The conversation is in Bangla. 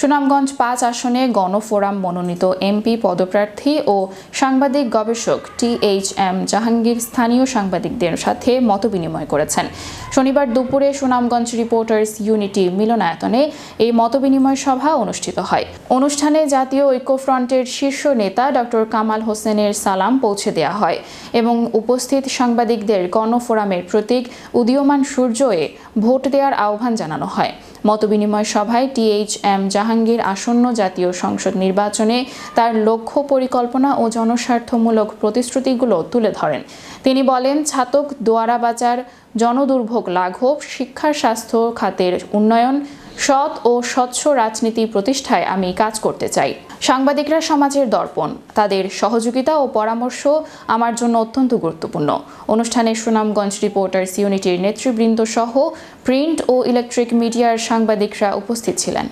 সুনামগঞ্জ পাঁচ আসনে গণফোরাম মনোনীত এমপি পদপ্রার্থী ও সাংবাদিক গবেষক টি এইচ এম জাহাঙ্গীর স্থানীয় সাংবাদিকদের সাথে মতবিনিময় করেছেন। শনিবার দুপুরে সুনামগঞ্জ রিপোর্টার্স ইউনিটি মিলনায়তনে এই মতবিনিময় সভা অনুষ্ঠিত হয়। অনুষ্ঠানে জাতীয় ঐক্যফ্রন্টের শীর্ষ নেতা ডক্টর কামাল হোসেনের সালাম পৌঁছে দেওয়া হয় এবং উপস্থিত সাংবাদিকদের গণফোরামের প্রতীক উদীয়মান সূর্যয়ে ভোট দেওয়ার আহ্বান জানানো হয়। মতবিনিময় সভায় টিএইচ এম জাহাঙ্গীর আসন্ন জাতীয় সংসদ নির্বাচনে তার লক্ষ্য পরিকল্পনা ও জনস্বার্থমূলক প্রতিশ্রুতিগুলো তুলে ধরেন। তিনি বলেন, ছাতক দোয়ারাবাজার জনদুর্ভোগ লাঘব শিক্ষা স্বাস্থ্য খাতের উন্নয়ন সৎ ও স্বচ্ছ রাজনীতি প্রতিষ্ঠায় আমি কাজ করতে চাই। সাংবাদিকরা সমাজের দর্পণ। তাদের সহযোগিতা ও পরামর্শ আমার জন্য অত্যন্ত গুরুত্বপূর্ণ। অনুষ্ঠানে সুনামগঞ্জ রিপোর্টার্স ইউনিটির নেতৃবৃন্দ সহ প্রিন্ট ও ইলেকট্রিক মিডিয়ার সাংবাদিকরা উপস্থিত ছিলেন।